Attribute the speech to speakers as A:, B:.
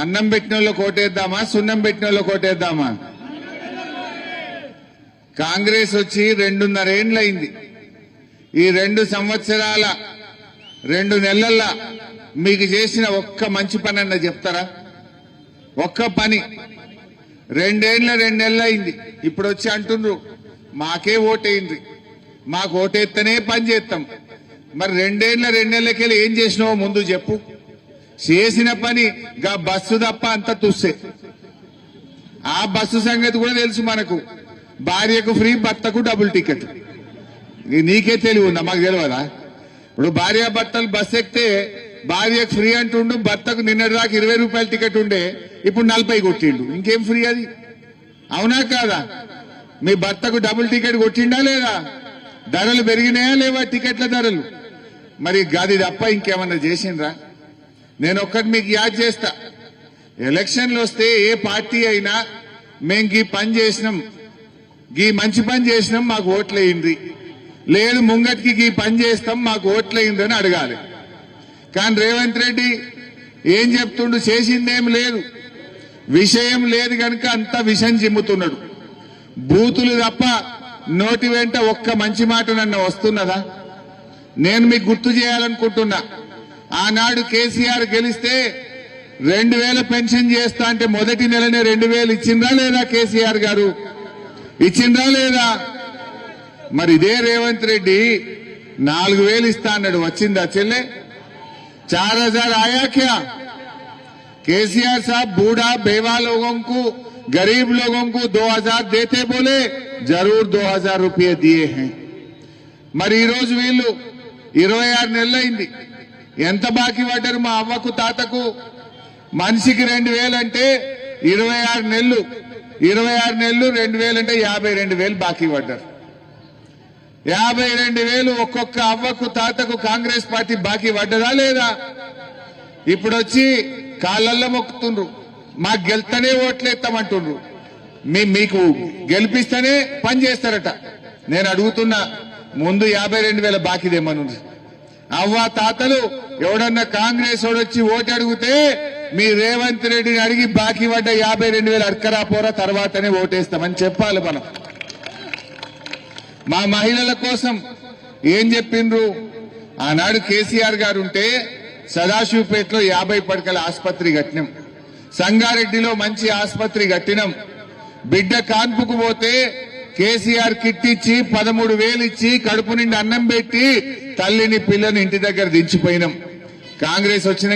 A: అన్నం పెట్టిన వాళ్ళు కోటేద్దామా? సున్నం పెట్టిన వాళ్ళు కోటేద్దామా? కాంగ్రెస్ వచ్చి రెండున్నరేండ్లయింది ఈ రెండు సంవత్సరాల రెండు నెలల్లో మీకు చేసిన ఒక్క మంచి పని అన్న చెప్తారా? ఒక్క పని. రెండేళ్ళ రెండు నెలలు అయింది ఇప్పుడు వచ్చి అంటుండ్రు మాకే ఓటేయండి మాకు ఓటేస్తేనే పని చేస్తాం మరి రెండేళ్ళ రెండు నెలలకెళ్ళి ఏం చేసినావో ముందు చెప్పు. చేసిన పని గా బస్సు తప్ప అంత తుస్సే. ఆ బస్సు సంగతి కూడా తెలుసు మనకు. భార్యకు ఫ్రీ భర్తకు డబుల్ టికెట్. ఇది నీకే తెలివి ఉందా? మాకు తెలియదా ఇప్పుడు భార్య భర్తలు బస్సు ఎక్కితే భార్యకు ఫ్రీ అంటుండు భర్తకు నిన్నటి దాకా ఇరవై రూపాయల టికెట్ ఉండే ఇప్పుడు నలభై కొట్టిండు. ఇంకేం ఫ్రీ అది? అవునా కాదా? మీ భర్తకు డబుల్ టికెట్ కొట్టిండా లేదా? ధరలు పెరిగినాయా లేవా టికెట్ల ధరలు? మరి గది తప్ప ఇంకేమన్నా చేసిండ్రా? నేను ఒక్కటి మీకు యాద్ చేస్తా. ఎలక్షన్లు వస్తే ఏ పార్టీ అయినా మేం గీ పని చేసినాం. గీ మంచి పని చేసినాం మాకు ఓట్లయింది. లేదు ముంగటికి గీ పని చేస్తాం మాకు ఓట్లయింది అని అడగాలి. కానీ రేవంత్ రెడ్డి ఏం చెప్తుండు చేసిందేం లేదు. విషయం లేదు కనుక అంతా విషం చిమ్ముతున్నాడు. బూతులు తప్ప నోటి వెంట ఒక్క మంచి మాట నన్ను వస్తున్నదా? నేను మీకు గుర్తు చేయాలనుకుంటున్నా. ఆనాడు కేసీఆర్ గెలిస్తే రెండు వేల పెన్షన్ చేస్తా అంటే మొదటి నెలనే రెండు వేలు ఇచ్చిందా లేదా కేసీఆర్ గారు? ఇచ్చిందా లేదా? మరి ఇదే రేవంత్ రెడ్డి నాలుగు వేలు ఇస్తా అన్నాడు. వచ్చిందా చెల్లె? చార్ హజార్ ఆయా క్యా కేసీఆర్ సాబ్ బూడా బేవా లోగంకు గరీబ్ లోగంకు దో హజార్ దేతే బోలే జరూర్ దో హజార్ రూపాయ దియే హై. మరి ఈరోజు వీళ్ళు ఇరవై ఆరు నెలలైంది. ఎంత బాకీ పడ్డారు మా అవ్వకు తాతకు? మనిషికి రెండు వేలంటే ఇరవై ఆరు నెలలు. ఇరవై ఆరు నెలలు రెండు వేలంటే యాభై రెండు వేలు బాకీ పడ్డారు. యాభై రెండు వేలు ఒక్కొక్క అవ్వకు తాతకు కాంగ్రెస్ పార్టీ బాకీ పడ్డదా లేదా? ఇప్పుడు వచ్చి కాళ్ళల్లో మొక్కుతుండ్రు. మాకు గెలుతనే ఓట్లేస్తామంటుండ్రు మీ మీకు గెలిపిస్తేనే పని చేస్తారట. నేను అడుగుతున్నా ముందు యాభై రెండు వేల బాకీదేమను అవ్వ తాతలు ఎవడన్నా కాంగ్రెస్ వచ్చి ఓటు అడిగితే మీ రేవంత్ రెడ్డిని అడిగి బాకీ పడ్డ యాభై రెండు వేలు అడకరా పోరా తర్వాతనే ఓటేస్తామని చెప్పాలి మనం. మా మహిళల కోసం ఏం చెప్పిండ్రు? ఆనాడు కేసీఆర్ గారు ఉంటే సదాశివపేటలో యాభై పడకల ఆసుపత్రి కట్టినాం. సంగారెడ్డిలో మంచి ఆసుపత్రి కట్టినాం. బిడ్డ కాన్పుకు పోతే కేసీఆర్ కిట్ ఇచ్చి పదమూడు వేలు ఇచ్చి కడుపు నిండి అన్నం పెట్టి తల్లిని పిల్లని ఇంటి దగ్గర దించిపోయినాం. కాంగ్రెస్ వచ్చిన